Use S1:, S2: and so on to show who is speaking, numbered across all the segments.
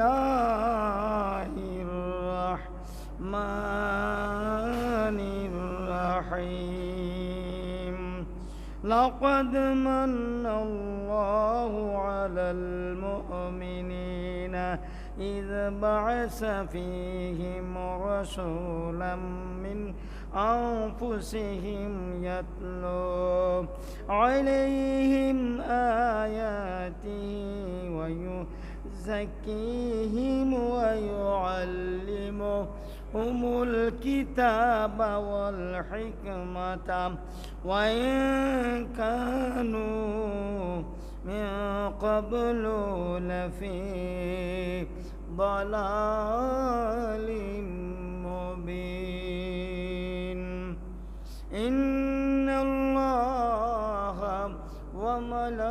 S1: الله الرحمن الرحيم. لقد من الله على المؤمنين إذ بعث فيهم رسولا من أنفسهم يتلو عليهم آياته ويزكيهم ويعلمهم الكتاب والحكمة. وإن كانوا من قبل لفي ضلال مبين. إن الله وملائكته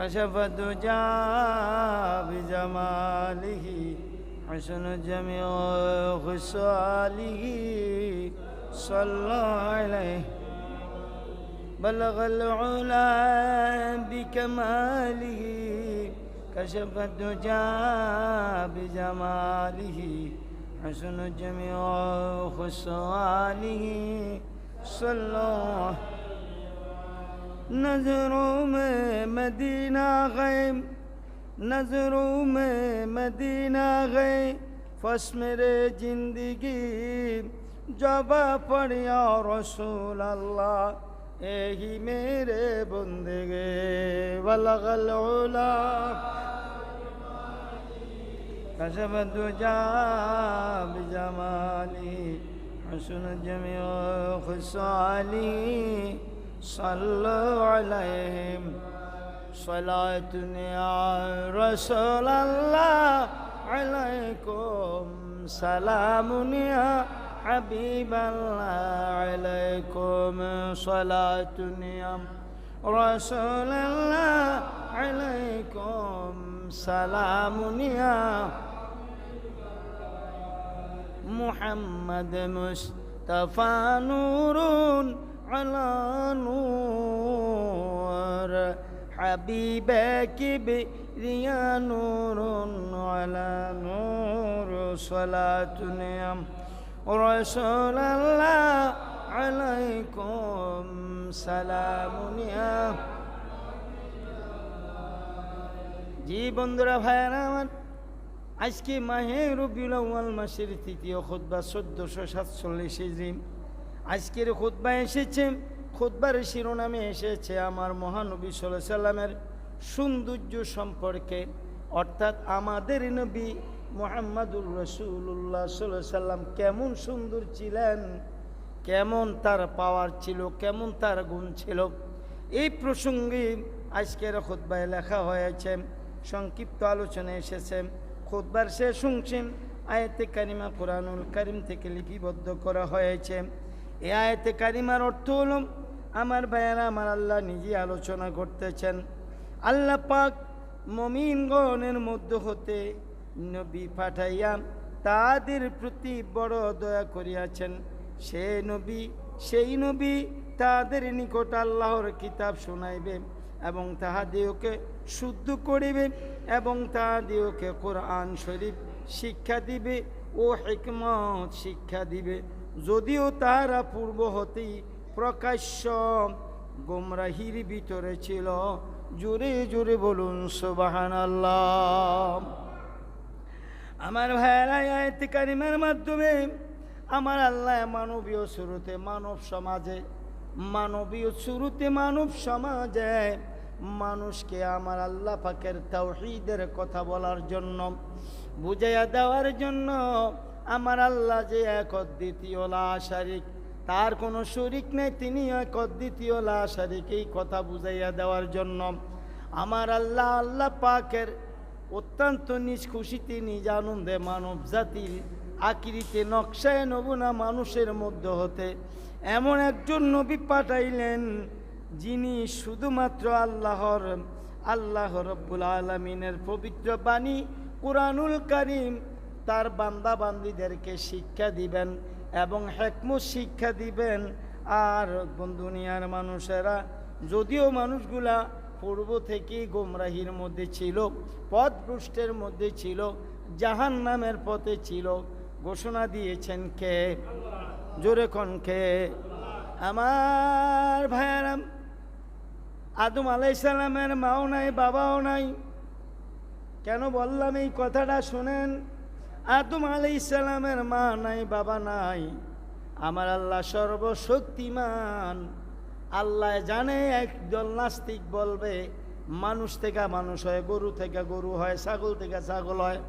S1: كشف الدجى بجماله حسن جميع خصاله صلى عليه. بلغ العلا بكماله كشف الدجى بجماله حسن جميع خصاله صلى نظروں میں مدینہ غے نظروں میں مدینہ غے فس میرے زندگی جب پڑیا رسول الله اے میرے بندگے. ولغ العلا. كشف الدجا بجمالي حسن الجميع خصالي صلوا عليهم. صلاة يا رسول الله عليكم. سلام يا حبيب الله عليكم. صلاة يا رسول الله عليكم. سلام يا محمد مصطفى نور على نور حبيبك بريا نور على نور صلاة يا رسول الله عليكم سلام يا জি বন্ধুরা ভাইয়ারা আমার আজকে মাহে রবিউল আউয়াল মাসের তৃতীয় খুতবা চোদ্দোশো সাতচল্লিশ ইজরিম আজকের খুতবা এসেছে। খুতবার শিরোনামে এসেছে আমার মহানবী সাল্লামের সৌন্দর্য সম্পর্কে। অর্থাৎ আমাদের নবী মোহাম্মদুর রসুল্লাহ সাল্লাহ সাল্লাম কেমন সুন্দর ছিলেন, কেমন তার পাওয়ার ছিল, কেমন তার গুণ ছিল। এই প্রসঙ্গে আজকের খুতবায় লেখা হয়েছে, সংক্ষিপ্ত আলোচনা এসেছে। খুতবার সে শুনছেন আয়তে কারিমা কোরআনুল কারিম থেকে লিপিবদ্ধ করা হয়েছে। এ আয়তে কারিমার অর্থ হল, আমার ভাইয়েরা, আমার আল্লাহ নিজে আলোচনা করতেছেন। আল্লাহ পাক মমিনগণের মধ্য হতে নবী পাঠাইয়া তাদের প্রতি বড় দয়া করিয়াছেন। সে নবী, সেই নবী তাদের নিকট আল্লাহর কিতাব শোনাইবে এবং তাহাদিওকে শুদ্ধ করিবে এবং তাহাদিওকে কোরআন শরীফ শিক্ষা দিবে ও হেকমত শিক্ষা দিবে। যদিও তাহারা পূর্ব হতেই প্রকাশ্য গোমরাহির ভিতরে ছিল। জোরে জোরে বলুন সোবাহান আল্লাহ আমার ভাইয়েরা আয়তে কারিমের মাধ্যমে আমার আল্লাহ মানবীয় শুরুতে মানব সমাজে, মানবীয় শুরুতে মানব সমাজে মানুষকে আমার আল্লাহ পাকের তাওহীদের কথা বলার জন্য, বুঝাইয়া দেওয়ার জন্য আমার আল্লাহ যে এক দ্বিতীয় শারিক, তার কোনো শরিক নেই, তিনি এক দ্বিতীয় শারিক, এই কথা বুঝাইয়া দেওয়ার জন্য আমার আল্লাহ আল্লাহ পাকের অত্যন্ত নিজ খুশিতে নিজ আনন্দে মানব জাতির আকৃতিতে নকশায় নমুনা মানুষের মধ্যে হতে এমন একজন নবী পাঠাইলেন, যিনি শুধুমাত্র আল্লাহর, আল্লাহ রব্বুল আলমিনের পবিত্র বাণী, কোরআনুল করিম তার বান্দা বান্দিদেরকে শিক্ষা দিবেন এবং হেকমত শিক্ষা দিবেন। আর দুনিয়ার মানুষেরা, যদিও মানুষগুলা পূর্ব থেকেই গোমরাহির মধ্যে ছিল, পথভ্রষ্টের মধ্যে ছিল জাহান নামের পথে ছিল, ঘোষণা দিয়েছেন কে? জোরে কন কে? আমার ভাইয়ারাম আদম আলাইসাল্লামের মাও নাই, বাবাও নাই। কেন বললাম এই কথাটা শোনেন? আদম আলাইসাল্লামের মা নাই, বাবা নাই। আমার আল্লাহ সর্বশক্তিমান। আল্লাহ জানে, একদল নাস্তিক বলবে, মানুষ থেকে মানুষ হয়, গরু থেকে গরু হয়, ছাগল থেকে ছাগল হয়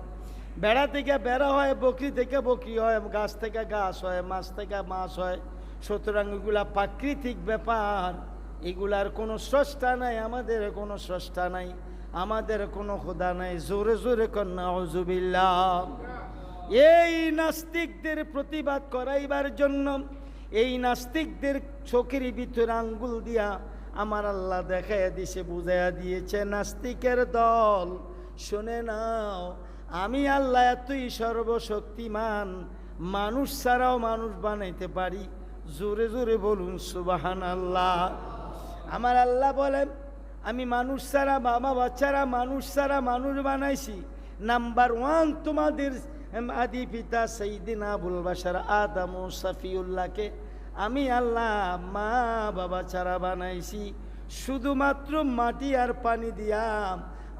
S1: বেড়া থেকে বেড়া হয়, বকরি থেকে বকরি হয়, গাছ থেকে গাছ হয়, মাছ থেকে মাছ হয়। সুতরাং এগুলা প্রাকৃতিক ব্যাপার। এগুলার কোনো স্রষ্টা নাই, আমাদের কোনো স্রষ্টা নাই, আমাদের কোনো খোদা নাই। জোরে জোরে কন্যা হজুবিল্লা এই নাস্তিকদের প্রতিবাদ করাইবার জন্য, এই নাস্তিকদের চোখের ভিতরে আঙ্গুল দিয়া আমার আল্লাহ দেখাইয়া দিছে, বুঝাইয়া দিয়েছে, নাস্তিকের দল, শুনে নাও, আমি আল্লাহ এতই সর্বশক্তিমান, মানুষ ছাড়াও মানুষ বানাইতে পারি, জোরে জোরে বলুন সুবাহান আল্লাহ আমার আল্লাহ বলেন, আমি মানুষ ছাড়া বাবা বাচ্চারা মানুষ ছাড়া মানুষ বানাইছি। নাম্বার ওয়ান তোমাদের আদি পিতা সঈদিন আবুল বাসার আদম সাফিউল্লাহকে আমি আল্লাহ মা বাবা ছাড়া বানাইছি। শুধুমাত্র মাটি আর পানি দিয়া,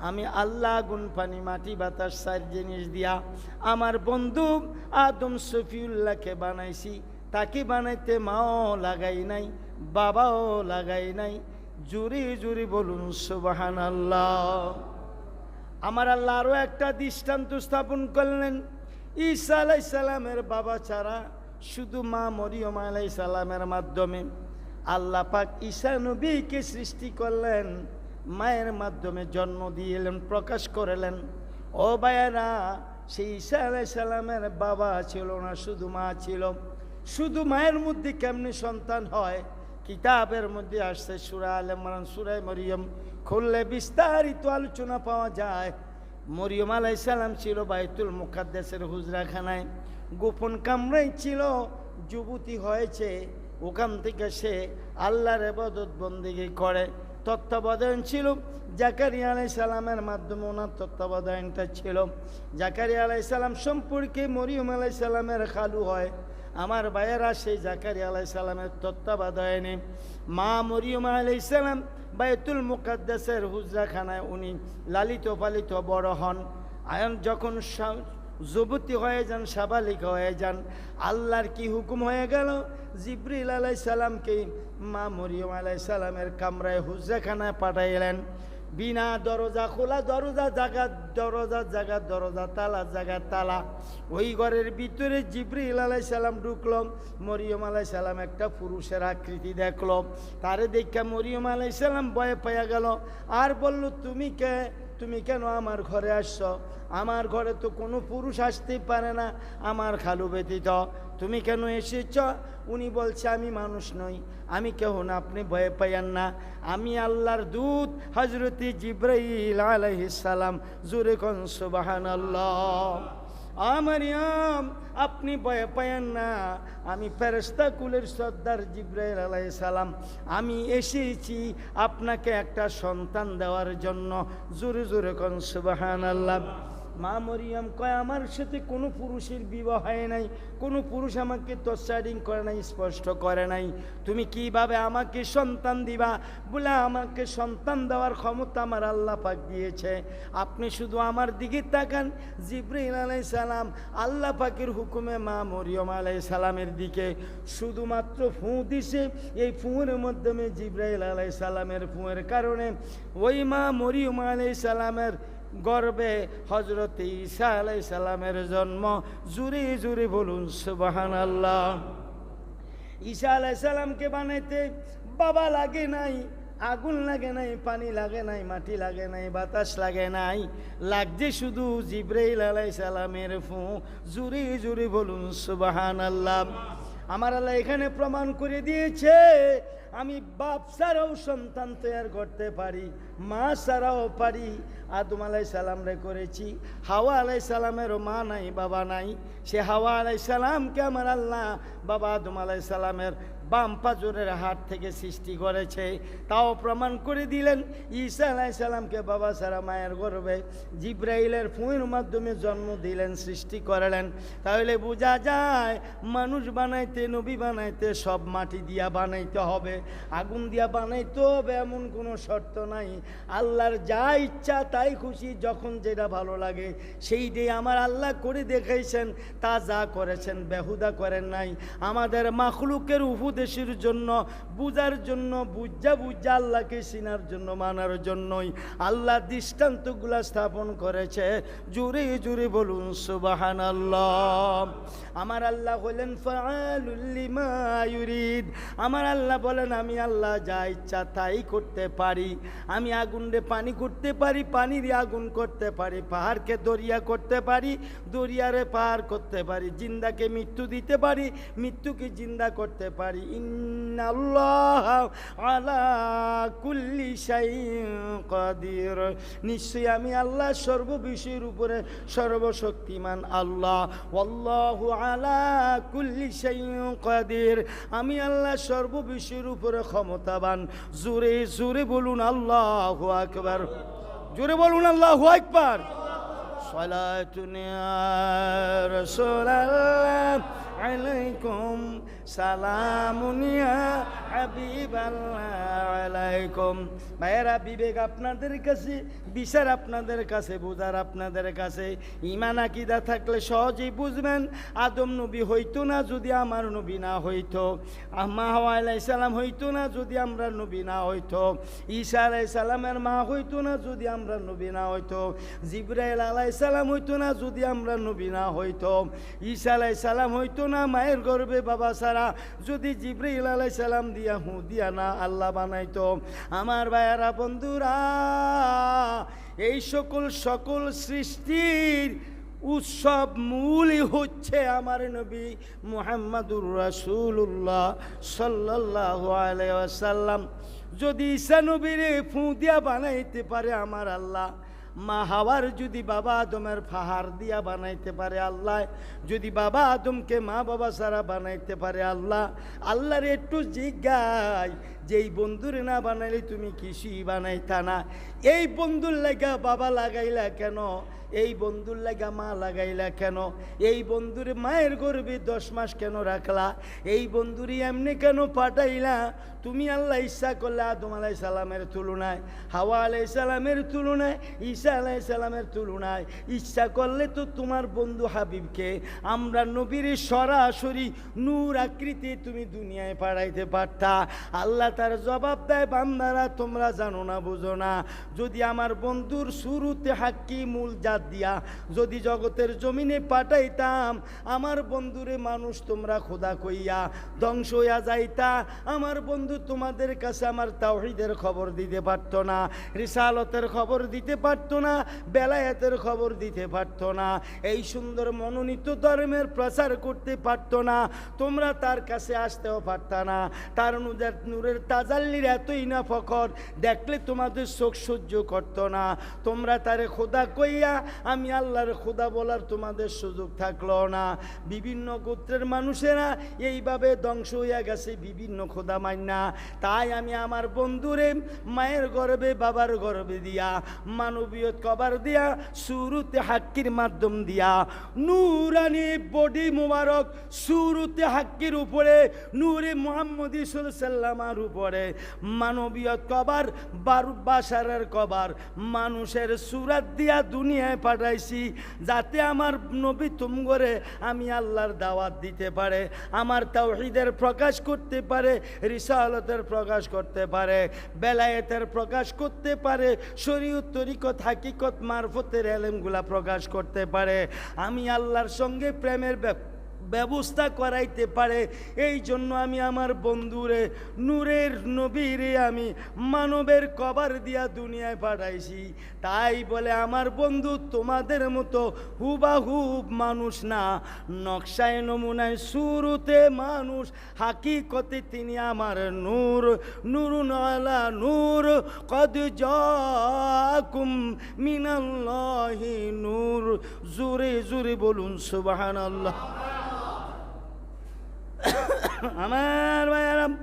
S1: আমি আল্লাহ আগুন পানি, মাটি, বাতাস, সার জিনিস দিয়া আমার বন্ধু আদম সফিউল্লাহকে বানাইছি। তাকে বানাইতে মাও লাগাই নাই, বাবাও লাগাই নাই। জুরি জুরি বলুন সুবাহান আল্লাহ আমার আল্লাহ আরও একটা দৃষ্টান্ত স্থাপন করলেন। ঈসা আলাই সালামের বাবা ছাড়া শুধু মা মরিয়ম আলাই সালামের মাধ্যমে আল্লাহ পাক ঈসা নবীকে সৃষ্টি করলেন, মায়ের মাধ্যমে জন্ম দিয়েলেন, প্রকাশ করলেন। ও বায়েরা সেই ঈসা আলাই সালামের বাবা ছিল না, শুধু মা ছিল। শুধু মায়ের মধ্যে কেমনি সন্তান হয়? কিতাবের মধ্যে আসছে সুরা আলমান সুরাই মরিয়ম। খুললে বিস্তারিত আলোচনা পাওয়া যায়। মরিয়ম আলাইসাল্লাম ছিল বাইতুল মুখাদ্দেশের হুজরাখানায়। গোপন কামরাই ছিল, যুবতী হয়েছে, ওখান থেকে সে আল্লাহর এবাদত বন্দিগি করে। তত্ত্বাবধান ছিল, জাকারিয়া আলাই সালামের মাধ্যমে ওনার তত্ত্বাবধানটা ছিল। জাকারিয়া আলাই সালাম সম্পর্কে মরিয়ম আলাই সালামের খালু হয়। আমার ভাইয়েরা সেই জাকারিয়া আলাই সালামের তত্ত্বাবধানে। মা মরিয়ম আলাই সালাম বায়তুল মুকাদ্দাসের হুজরাখানায় উনি লালিত পালিত বড় হন। আয়ন যখন যুবতী হয়ে যান, সাবালিক হয়ে যান, আল্লাহর কি হুকুম হয়ে গেল? জিব্রিল আলাই সালামকে মা মরিয়ম আলাই সালামের কামরায় হুজরাখানায় পাঠাইলেন। বিনা দরজা খোলা, দরজা জাগা দরজা জাগা, দরজা তালা জাগা, তালা। ওই ঘরের ভিতরে জিব্রিল আলাই সালাম ঢুকল, মরিয়ম আলাই সালাম একটা পুরুষের আকৃতি দেখল। তারে দেখা মরিয়ম আলাই সালাম ভয়ে পাইয়া গেল। আর বলল, তুমি কে? তুমি কেন আমার ঘরে আসছ? আমার ঘরে তো কোনো পুরুষ আসতেই পারে না, আমার খালু ব্যতীত। তুমি কেন এসেছ? উনি বলছে, আমি মানুষ নই। আমি কেহ না, আপনি ভয় পাইয়ান না। আমি আল্লাহর দূত হজরতি জিব্রাইল আলাইসালাম জুরে কন সুবাহান আল্লাহ আমারিয়াম আপনি ভয় পায়েন না। আমি ফেরস্তা কুলের সর্দার জিব্রাইল আলাই সালাম। আমি এসেছি আপনাকে একটা সন্তান দেওয়ার জন্য। জোরে জোরে কন সুবাহান আল্লাহ মা মরিয়াম কয়, আমার সাথে কোনো পুরুষের বিবাহ নাই, কোনো পুরুষ আমাকে তৎসারিং করে নাই, স্পষ্ট করে নাই। তুমি কীভাবে আমাকে সন্তান দিবা? বলে, আমাকে সন্তান দেওয়ার ক্ষমতা আমার আল্লাহ পাক দিয়েছে। আপনি শুধু আমার দিকে তাকান। জিব্রাইল আলাই সালাম আল্লাহ পাকের হুকুমে মা মরিয়ম আলাই সালামের দিকে শুধুমাত্র ফুঁ দিছে। এই ফুঁয়ের মাধ্যমে জিব্রাইল আলাই সালামের ফুঁয়ের কারণে ওই মা মরিয়ম আলাই সালামের গর্বে হজরত ঈসা আলাই সালামের জন্ম। জুড়ে জুড়ে বলুন সুবাহান আল্লাহ ঈসা আলাই সালামকে বানাইতে বাবা লাগে নাই, আগুন লাগে নাই, পানি লাগে নাই, মাটি লাগে নাই, বাতাস লাগে নাই। লাগছে শুধু জিব্রাইল আলাই সালামের ফু। জুরি জুরি বলুন সুবাহান আল্লাহ আমার আল্লাহ এখানে প্রমাণ করে দিয়েছে, আমি বাপ ছাড়াও সন্তান তৈরি করতে পারি, মা ছাড়াও পারি। আদম আলাই সালামরে করেছি, হাওয়া আলাই সালামেরও মা নাই, বাবা নাই। সে হাওয়া আলাই সালামকে আমার আল্লাহ বাবা আদম আলাই সালামের বাম পাজরের হাত থেকে সৃষ্টি করেছে। তাও প্রমাণ করে দিলেন, ঈসা আলাই সালামকে বাবা সারা মায়ের গর্বে জিব্রাইলের ফুঁয়ের মাধ্যমে জন্ম দিলেন, সৃষ্টি করলেন। তাহলে বোঝা যায়, মানুষ বানাইতে, নবী বানাইতে সব মাটি দিয়া বানাইতে হবে। আগুন দিয়া বানাইতে হবে এমন কোনো শর্ত নাই। আল্লাহর যা ইচ্ছা তাই খুশি, যখন যেটা ভালো লাগে সেইটাই আমার আল্লাহ করে দেখাইছেন। তা যা করেছেন, বেহুদা করেন নাই। আমাদের মাখলুকের উপদেশের জন্য, বুঝার জন্য, বুঝা বুঝা আল্লাহকে চিনার জন্য, মানার জন্যই আল্লাহ দৃষ্টান্তগুলা স্থাপন করেছে। জুড়ে জুড়ে বলুন সুবাহান আল্লাহ আমার আল্লাহ হলেন ফালুল্লিমা ইউরিদ। আমার আল্লাহ বলেন, আমি আল্লাহ যা ইচ্ছা তাই করতে পারি। আমি আগুন আগুনরে পানি করতে পারি, পানির আগুন করতে পারি, পাহাড়কে দরিয়া করতে পারি, দরিয়ারে পাহাড় করতে পারি, জিন্দাকে মৃত্যু দিতে পারি, মৃত্যুকে জিন্দা করতে পারি। ইন্নাল্লাহ আলা কুল্লি শাইইন কাদির নিশ্চয়ই আমি আল্লাহ সর্ববিষয়ের উপরে সর্বশক্তিমান আল্লাহ আল্লাহু আলা কুল্লি শাইইন কাদির আমি আল্লাহ সর্ববিষয়ের উপরে ক্ষমতাবান জোরে জোরে বলুন আল্লাহু আকবার জোরে বলুন আল্লাহু আকবার صلاة يا رسول الله عليكم সালামুনিয়া আলাইকুম। আপনাদের কাছে, বিচার আপনাদের কাছে, বোঝার আপনাদের কাছে। ইমান আকিদা থাকলে সহজেই বুঝবেন, আদম নবী হইতো না যদি আমার নবী না হইতো। আহমা হওয়া সালাম হইতো না যদি আমরা নবী না হইতো। ঈশা আলাই সালামের মা হইতো না যদি আমরা নবী না হইতো। জিব্রাইল আলাই সালাম হইতো না যদি আমরা নবী না হইতো। ঈশা আলাই সালাম হইতো না মায়ের গর্বে বাবা সারা যদি জিব্রাইল আলাইসালাম দিয়া হু দিয়া না আল্লাহ বানাইতো। আমার ভাইয়ারা, বন্ধুরা, এই সকল সকল সৃষ্টির উৎসব মূলই হচ্ছে আমার নবী মুহাম্মাদুর রাসূলুল্লাহ সাল্লাল্লাহু আলাইহি ওয়াসাল্লাম। যদি ঈসা নবীরে ফুঁ দিয়া বানাইতে পারে আমার আল্লাহ মা হাওয়ার যদি বাবা আদমের ফাহার দিয়া বানাইতে পারে আল্লাহ, যদি বাবা আদমকে মা বাবা সারা বানাইতে পারে আল্লাহ, আল্লাহর একটু জিজ্ঞায় যেই বন্ধুরে না বানাইলে তুমি কিছুই বানাইতা না। এই বন্ধুর লাগা বাবা লাগাইলা কেন? এই বন্ধুর লাগা মা লাগাইলা কেন? এই বন্ধুর মায়ের গর্বে দশ মাস কেন রাখলা? এই বন্ধুরই এমনি কেন পাঠাইলা? তুমি আল্লাহ ইচ্ছা করলে আদম আলাই সালামের তুলনায়, হাওয়া আলাই সালামের তুলনায়, ঈসা আলাই সালামের তুলনায় ইচ্ছা করলে তো তোমার বন্ধু হাবিবকে। আমরা নবীর সরাসরি নূর আকৃতি তুমি দুনিয়ায় পাঠাইতে পারতা। আল্লাহ তার জবাব দেয়, বান্দারা তোমরা জানো না, বুঝো না। যদি আমার বন্ধুর শুরুতে হাক্কি মূল জাত দিয়া যদি জগতের জমিনে পাঠাইতাম, আমার বন্ধুরে মানুষ তোমরা খোদা কইয়া ধ্বংস হইয়া যাইতা, আমার বন্ধু তোমাদের কাছে আমার তাওহিদের খবর দিতে পারতো না, রিসালতের খবর দিতে পারতো না, বেলায়েতের খবর দিতে পারতো না, এই সুন্দর মনোনীত ধর্মের প্রচার করতে পারতো না, তোমরা তার কাছে আসতেও পারতা না। তার নূরের তাজাল্লির এতই না ফকর দেখলে তোমাদের চোখ সহ্য করতো না। তোমরা তারে খোদা কইয়া, আমি আল্লাহর খোদা বলার তোমাদের সুযোগ থাকল না। বিভিন্ন গোত্রের মানুষেরা এইভাবে ধ্বংস হইয়া গেছে, বিভিন্ন খোদা মান্না তাই আমি আমার বন্ধুরে মায়ের গর্বে বাবার গর্বে দিয়া মানবীয় কবার দিয়া শুরুতে হাক্কির মাধ্যম দিয়া, নুরানি বডি মুবারক শুরুতে হাক্কির উপরে, নূরে মোহাম্মদ সাল্লামার উপরে মানবীয় কবার বারু বাসারের কবার মানুষের সুরাত দিয়া দুনিয়ায় পাঠাইছি, যাতে আমার নবী তুম করে আমি আল্লাহর দাওয়াত দিতে পারে, আমার তাওহিদের প্রকাশ করতে পারে, রিসালতের প্রকাশ করতে পারে, বেলায়েতের প্রকাশ করতে পারে, শরীয়ত, তরিকত, হাকিকত, মারফতের এলেমগুলা প্রকাশ করতে পারে। আমি আল্লাহর সঙ্গে প্রেমের ব্যাপ- ব্যবস্থা করাইতে পারে। এই জন্য আমি আমার বন্ধুরে, নূরের নবীরে আমি মানবের কবার দিয়া দুনিয়ায় পাঠাইছি। তাই বলে আমার বন্ধু তোমাদের মতো হুবাহুব মানুষ না। নকশায় নমুনায় শুরুতে মানুষ, হাকিকতে তিনি আমার নূর। নূর নলা নূর, কদ জাকুম মিনাল্লাহি নূর। জোরে জোরে বলুন সুবহানাল্লাহ। আমার ভাইয়ারাম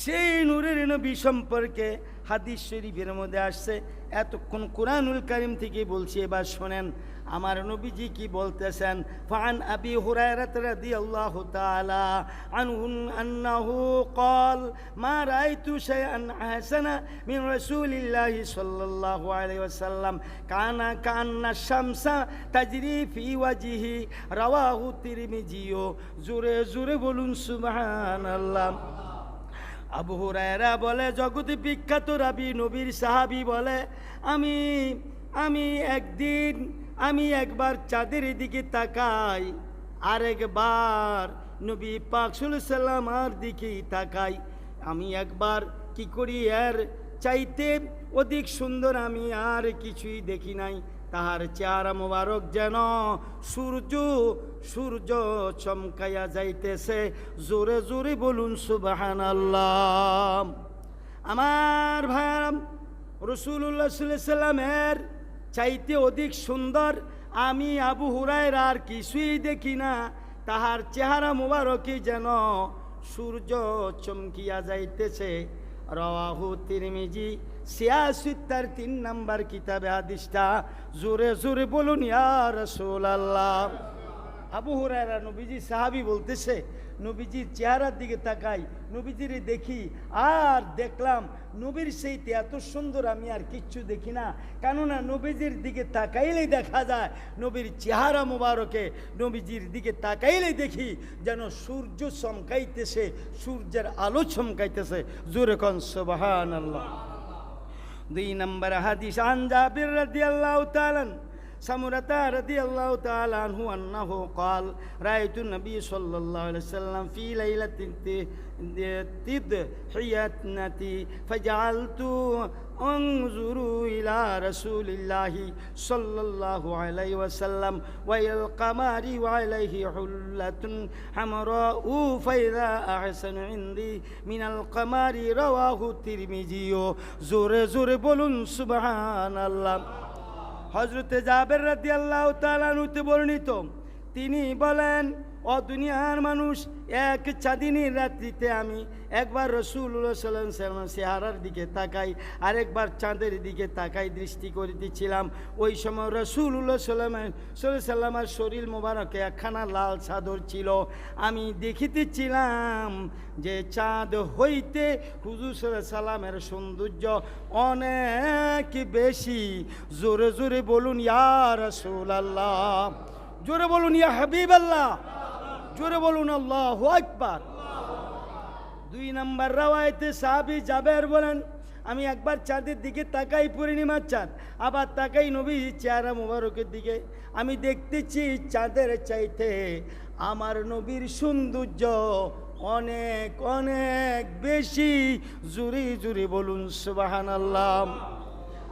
S1: সেই নূরের নবী সম্পর্কে হাদিস শরীফের মধ্যে আসছে। এতক্ষণ কোরআনুল করিম থেকে বলছি, এবার শোনেন আমার নবীজি কি বলতেছেন ফান আবি হুরায়রাত রাদিয়াল্লাহু তাআলা আনহু আন্নাহু قال ما رايت شيئا احسن من رسول الله صلى الله عليه وسلم كان كأن الشمس تجري في وجهه رواه الترمذي জোরে জোরে বলুন সুবহানাল্লাহ আবু হুরায়রা বলে জগতে বিখ্যাত রাবি নবীর সাহাবি বলে আমি আমি একদিন আমি একবার চাঁদের দিকে তাকাই, আরেকবার নবী পাকসুল সাল্লামার দিকে তাকাই। আমি একবার কি করি, এর চাইতে অধিক সুন্দর আমি আর কিছুই দেখি নাই। তাহার চেহারা মোবারক যেন সূর্য সূর্য চমকাইয়া যাইতেছে। জোরে জোরে বলুন সুবাহান আমার ভাই রসুল্লাহ সাল্লামের চাইতে অধিক সুন্দর, আমি আবু হুরায়ের আর কিছুই দেখি না। তাহার চেহারা মোবারকে যেন সূর্য চমকিয়া যাইতেছে। রওয়াহু তিরমিজি সিয়াসিত্তার তিন নাম্বার কিতাবে হাদিসটা, জোরে জোরে বলুন, ইয়া আল্লাহ আবু হুরায়রা নবীজি সাহাবি বলতেছে নবীজির চেহারার দিকে তাকাই, নবীজির দেখি আর দেখলাম নবীর সেইতে এত সুন্দর আমি আর কিচ্ছু দেখি না। কেননা নবীজির দিকে তাকাইলেই দেখা যায় নবীর চেহারা মোবারকে নবীজির দিকে তাকাইলেই দেখি যেন সূর্য চমকাইতেছে, সূর্যের আলো চমকাইতেছে। জোরে কন আল্লাহ দুই নম্বর হাদিস, আন জাবির রাদিয়াল্লাহু তাআলা سمرة رضي الله تعالى عنه أنه قال رأيت النبي صلى الله عليه وسلم في ليلة تضحيتنتي فجعلت انظر إلى رسول الله صلى الله عليه وسلم وإلى القمر وعليه حلة حمراء فإذا أحسن عندي من القمر رواه الترمذي زور زور بلون سبحان الله হজরতে জাবের রাদি আল্লাহ তালানুতে বর্ণিত। তিনি বলেন ও দুনিয়ার মানুষ, এক চাঁদিনীর রাত্রিতে আমি একবার রসুল্লাহ সাল্লাম সাল্লাম চেহারার দিকে তাকাই, আরেকবার চাঁদের দিকে তাকাই দৃষ্টি করিতেছিলাম। ওই সময় রসুল্লাহ সাল্লামের সাল্লাহ সাল্লামার শরীর মোবারকে একখানা লাল চাদর ছিল। আমি দেখিতেছিলাম যে চাঁদ হইতে হুজুর সাল্লামের সৌন্দর্য অনেক বেশি। জোরে জোরে বলুন, ইয়া রসুল আল্লাহ জোরে বলুন, ইয়া হাবিব আল্লাহ জোরে বলুন, আল্লাহ আকবার। দুই নাম্বার রাওয়ায়তে সাহাবি জাবের বলেন, আমি একবার চাঁদের দিকে তাকাই পূর্ণিমার চাঁদ, আবার তাকাই নবী চেহারা মুবারকের দিকে। আমি দেখতেছি চাঁদের চাইতে আমার নবীর সৌন্দর্য অনেক অনেক বেশি। জুরি জুরি বলুন সুবাহান আল্লাহ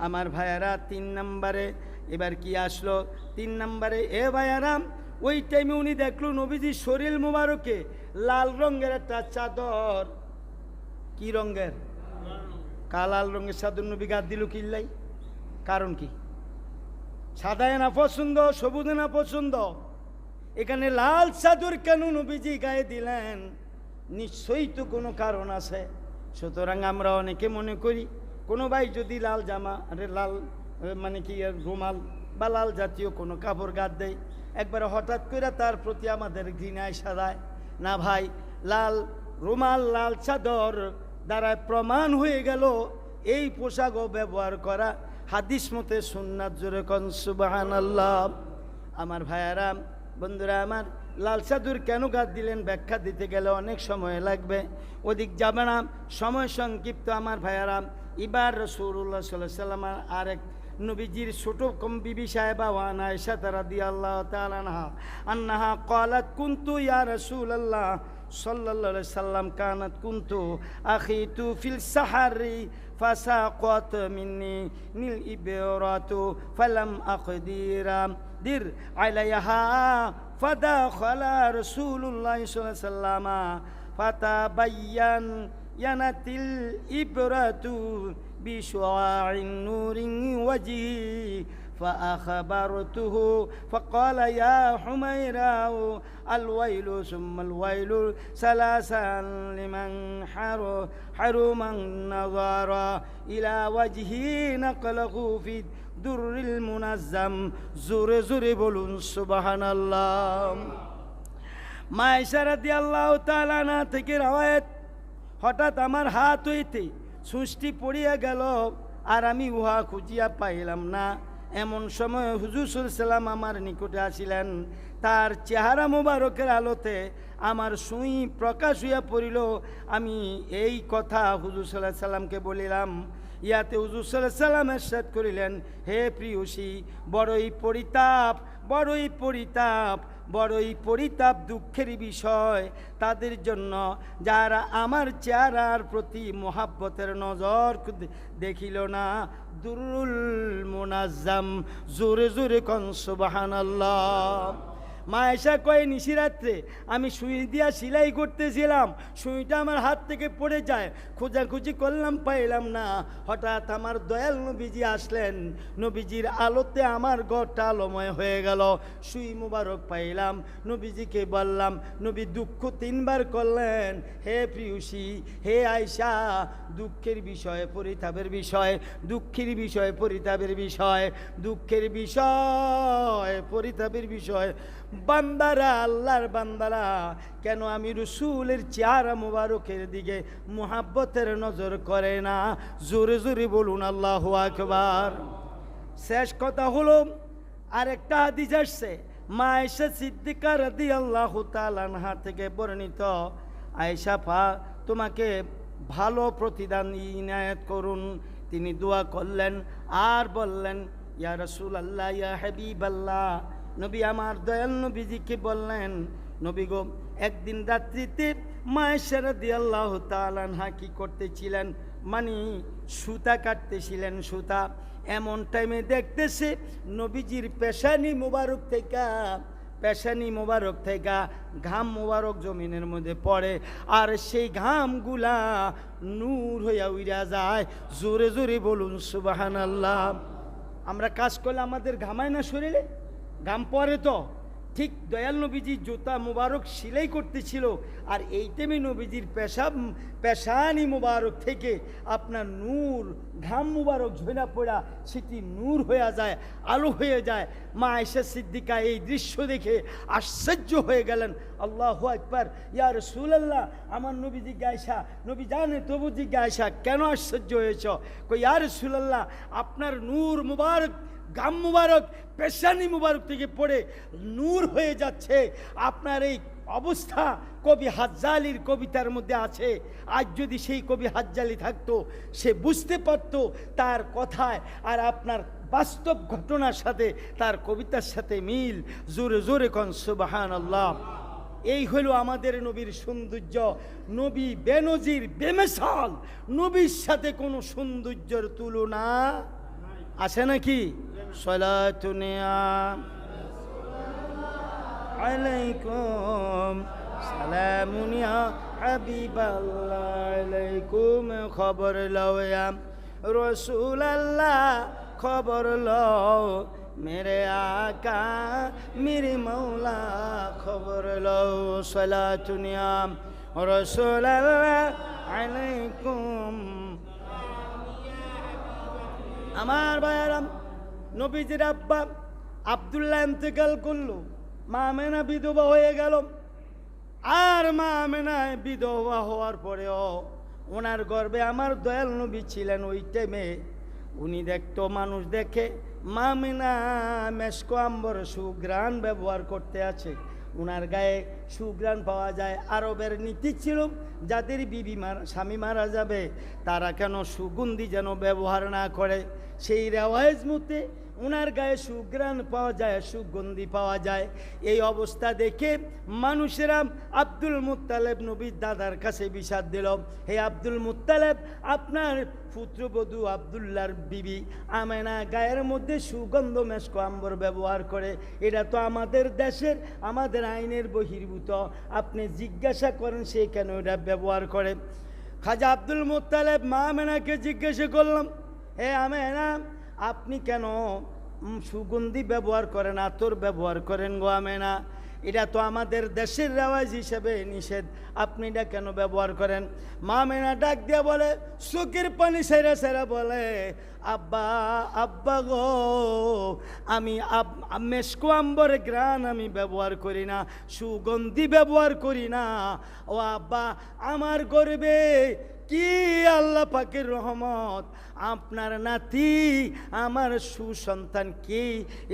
S1: আমার ভাইয়ারা, তিন নম্বরে এবার কি আসলো? তিন নম্বরে, এ ভাইয়ারাম ওই টাইমে উনি দেখল নবীজি শরীর মুবারকে লাল রঙের একটা চাদর। কি রঙের? কালাল রঙের চাদর নবী গাদ দিল কিল্লাই কারণ কি? সাদায় না পছন্দ, সবুজে না পছন্দ। এখানে লাল চাদর কেন নবীজি গায়ে দিলেন? নিশ্চয়ই তো কোনো কারণ আছে। সুতরাং আমরা অনেকে মনে করি, কোনো ভাই যদি লাল জামা, আরে লাল মানে কি রুমাল বা লাল জাতীয় কোনো কাপড় গাদ দেয় একবার হঠাৎ করে তার প্রতি আমাদের ঘৃণায় সাজায় না ভাই, লাল, রুমাল, লাল চাদর দ্বারা প্রমাণ হয়ে গেল, এই পোশাকও ব্যবহার করা হাদিস মতে সুন্নাত জোরে কন সুবাহান আল্লাহ আমার ভাইয়ারা, বন্ধুরা আমার, লাল চাদুর কেন গাছ দিলেন? ব্যাখ্যা দিতে গেলে অনেক সময় লাগবে। ওদিক যাবে না, সময় সংক্ষিপ্ত। আমার ভাইয়ারাম এবার রসুল্লাহ সাল্লাহ সাল্লাম আরেক নবীজির ছোট কম বিবি সাহেবা ওয়ান আয়সা তারা দিয়া আল্লাহ তালানহা আন্নাহা কলাত কুন্তু ইয়া রসুল আল্লাহ সাল্লাহ সাল্লাম কানাত কুন্তু আখি তু ফিল সাহারি ফাসাকত মিন্নি নীল ইবেরাতু ফালাম আকদিরাম দির আলাইহা ফাদা খলা রসুল্লাহ সাল্লামা ফাতা বাইয়ান ইয়ানাতিল ইবরাতু بشعاع النور وجهي فأخبرته فقال يا حميرة الويل ثم الويل ثلاثا لمن حر حرما نظر إلى وجهه نقله في الدر المنزم زور زور بلون سبحان الله মায়েশা রাদি আল্লাহ তালানা থেকে রাওয়ায়ত হঠাৎ আমার হাত হইতে সুষ্টি পড়িয়া গেল, আর আমি উহা খুঁজিয়া পাইলাম না। এমন সময় হুজুর সাল্লাম আমার নিকটে আসিলেন। তার চেহারা মোবারকের আলোতে আমার সুই প্রকাশ হইয়া পড়িল। আমি এই কথা হুজুর সাল্লাহ সাল্লামকে বলিলাম, ইয়াতে হুজুর সাল্লাহ সাল্লাম এরশাদ করিলেন, হে প্রিয়সী, বড়ই পরিতাপ বড়ই পরিতাপ বড়ই পরিতাপ দুঃখের বিষয়। তাদের জন্য যারা আমার চেহারার প্রতি মহাব্বতের নজর দেখিল না, দুরুল মোনাজাম জোরে জোরে কনসবাহান মা এসা কয়ে নিশিরাত্রে আমি সুই দিয়া সেলাই করতেছিলাম, সুইটা আমার হাত থেকে পড়ে যায়, খোঁজাখুঁজি করলাম, পাইলাম না। হঠাৎ আমার দয়াল নবীজি আসলেন। নবীজির আলোতে আমার ঘরটা আলোময় হয়ে গেল। সুই মুবারক পাইলাম। নবীজিকে বললাম, নবী, দুঃখ তিনবার করলেন। হে প্রিয়সী, হে আয়সা দুঃখের বিষয় পরিতাপের বিষয়, দুঃখের বিষয় পরিতাপের বিষয়, দুঃখের বিষয় পরিতাপের বিষয় বান্দারা, আল্লাহর বান্দারা, কেন আমি রসুলের চেহারা মুবারকের দিকে মোহাব্বতের নজর করে না? জোরে জোরে বলুন, আল্লাহ আকবার। শেষ কথা হলো, আরেকটা হাদিস আসছে মা আয়েশা সিদ্দিকা রাদি আল্লাহ তালানহা থেকে বর্ণিত। আয়েশা ফা, তোমাকে ভালো প্রতিদান ইনায়ত করুন। তিনি দোয়া করলেন, আর বললেন, ইয়া রসুল আল্লাহ ইয়া হাবিব আল্লাহ নবী আমার দয়াল নবীজিকে বললেন, নবী গো, একদিন রাত্রিতে মায়েশারা দিয়ে আল্লাহ তালানহা কি করতেছিলেন? মানে সুতা কাটতেছিলেন সুতা। এমন টাইমে দেখতেছে নবীজির পেশানি মুবারক থেকে, পেশানি মোবারক থেকে ঘাম মোবারক জমিনের মধ্যে পড়ে আর সেই ঘামগুলা নূর হইয়া উইরা যায়। জোরে জোরে বলুন সুবাহান আল্লাহ আমরা কাজ করলে আমাদের ঘামায় না শরীরে? ঘাম পরে তো। ঠিক দয়াল নবীজি জুতা মুবারক সিলাই করতেছিল, আর এই টাইমে নবীজির পেশাব, পেশানি মুবারক থেকে আপনার নূর, ঘাম মুবারক ঝইনা পড়া সেটি নূর হয়ে যায়, আলো হয়ে যায়। মা আয়সা সিদ্দিকা এই দৃশ্য দেখে আশ্চর্য হয়ে গেলেন। আল্লাহ একবার ইয়া রসুলাল্লাহ, আমার নবী জিজ্ঞাসা নবী জানে তবু জিজ্ঞাসা, কেন আশ্চর্য হয়েছ? কই ইয়া রসুলাল্লাহ, আপনার নূর মুবারক গাম মুবারক, পেশানি মুবারক থেকে পড়ে নূর হয়ে যাচ্ছে। আপনার এই অবস্থা কবি হাজ্জালির কবিতার মধ্যে আছে। আজ যদি সেই কবি হাজ্জালি থাকতো, সে বুঝতে পারতো তার কথায় আর আপনার বাস্তব ঘটনার সাথে, তার কবিতার সাথে মিল। জোরে জোরে কন সুবাহান আল্লাহ এই হলো আমাদের নবীর সৌন্দর্য। নবী বেনজির বেমেশাল নবীর সাথে কোনো সৌন্দর্যের তুলনা আছে নাকি? সলাতুনিয়া আলাইকুম সালামুনিয়া হাবিবাল্লাহ। আলাইকুম খবর লওয়া রসুল আল্লাহ খবর লও মেরে আকা, মেরে মৌলা খবর লও সলাতুনিয়া রসুল আল্লাহ আলাইকুম। আমার ভাইয়ারাম নবীজির আব্বা আবদুল্লাহ ইন্তেকাল করল, মা আমেনা বিধবা হয়ে গেল। আর মা আমেনা বিধবা হওয়ার পরেও ওনার গর্বে আমার দয়াল নবী ছিলেন ওই টাইমে উনি দেখতো মানুষ দেখে, মা মেনা মেসকো আম্বর সুগ্রাণ ব্যবহার করতে আছে। উনার গায়ে সুগ্রাণ পাওয়া যায়, আরবের নীতি ছিল, যাদের বিবি মারা, স্বামী মারা যাবে, তারা কেন সুগন্ধি যেন ব্যবহার না করে? সেই রেওয়াজ মতে ওনার গায়ে সুগ্রাণ পাওয়া যায়, সুগন্ধি পাওয়া যায়। এই অবস্থা দেখে মানুষেরা আব্দুল মুত্তালেব নবীর দাদার কাছে বিষাদ দিল। হে আব্দুল মুত্তালেব, আপনার পুত্রবধূ আবদুল্লার বিবি আমেনা গায়ের মধ্যে সুগন্ধ মেশকো আম্বর ব্যবহার করে। এটা তো আমাদের দেশের, আমাদের আইনের বহির্ভূত। আপনি জিজ্ঞাসা করেন, সে কেন এটা ব্যবহার করে? খাজা আব্দুল মুত্তালেব মা আমেনাকে জিজ্ঞাসা করলাম, হে আমেনা আপনি কেন সুগন্ধি ব্যবহার করেন, আতর ব্যবহার করেন গো আমেনা? এটা তো আমাদের দেশের রেওয়াজ হিসেবে নিষেধ। আপনি এটা কেন ব্যবহার করেন? মা মেনা ডাক দিয়া বলে, চোখের পানি সেরা সেরা বলে, আব্বা আব্বা গো, আমি মেসকো আম্বরের গ্রান আমি ব্যবহার করি না, সুগন্ধি ব্যবহার করি না। ও আব্বা, আমার গর্বে কি আল্লাহ পাকের রহমত? আপনার নাতি, আমার সুসন্তান কি?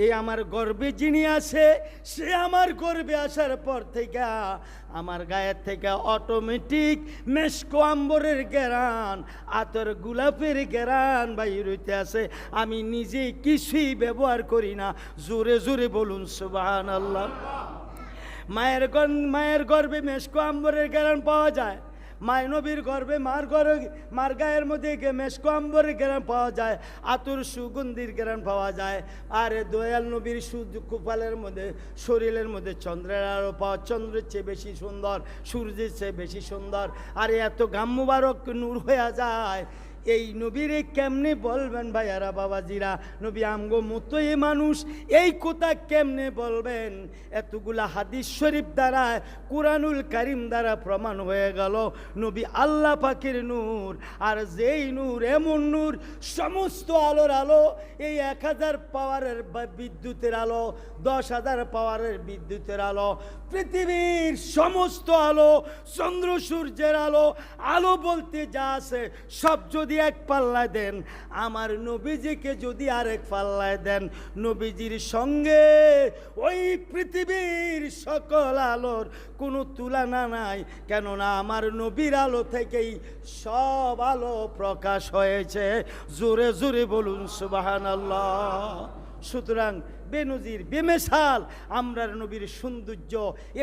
S1: এ আমার গর্বে যিনি আছে, সে আমার গর্বে আসার পর থেকে আমার গায়ের থেকে অটোমেটিক মেসকো আম্বরের গেরান, আতর গোলাপের গেরান বাইর হইতে আছে আমি নিজে কিছুই ব্যবহার করি না। জোরে জোরে বলুন সুবাহান আল্লাহ মায়ের মায়ের গর্বে মেসকো আম্বরের গেরান পাওয়া যায়? মায় নবীর গর্বে মার গর্বে মার গায়ের মধ্যে গে মেসকো আম্বরের গেরান পাওয়া যায়, আতুর সুগন্ধির জ্ঞান পাওয়া যায়। আর দয়াল নবীর সূর্য কুপালের মধ্যে, শরীরের মধ্যে চন্দ্রের আলো পাওয়া, চন্দ্রের চেয়ে বেশি সুন্দর, সূর্যের চেয়ে বেশি সুন্দর। আর এত গাম্যবারক নূর হয়ে যায় এই নবীরে কেমনে বলবেন ভাইয়ারা বাবাজিরা? নবী আমগো মতো এ মানুষ, এই কথা কেমনে বলবেন? এতগুলা হাদিস শরীফ দ্বারা, কুরআনুল কারিম দ্বারা প্রমাণ হয়ে গেল, নবী আল্লাহ পাকের নূর। আর যেই নূর, এমন নূর, সমস্ত আলোর আলো, এই এক হাজার পাওয়ারের বিদ্যুতের আলো, দশ হাজার পাওয়ারের বিদ্যুতের আলো, পৃথিবীর সমস্ত আলো, চন্দ্র সূর্যের আলো আলো বলতে যা আছে, সব যদি এক পাল্লায় দেন, আমার নবীজিকে যদি আরেক পাল্লায় দেন, নবীজির সঙ্গে ওই পৃথিবীর সকল আলোর কোনো তুলনা নাই। কেননা আমার নবীর আলো থেকেই সব আলো প্রকাশ হয়েছে। জোরে জোরে বলুন সুবাহান আল্লাহ সুতরাং বেনজির বেমেশাল আমরার নবীর সৌন্দর্য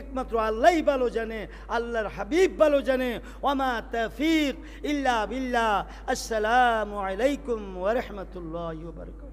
S1: একমাত্র আল্লাহ ভালো জানে, আল্লাহর হাবিব ভালো জানে। ওমা তফিক ইল্লা বিল্লা আসসালামু আলাইকুম ওরহমতুল্লাহ বারাকাতুহু।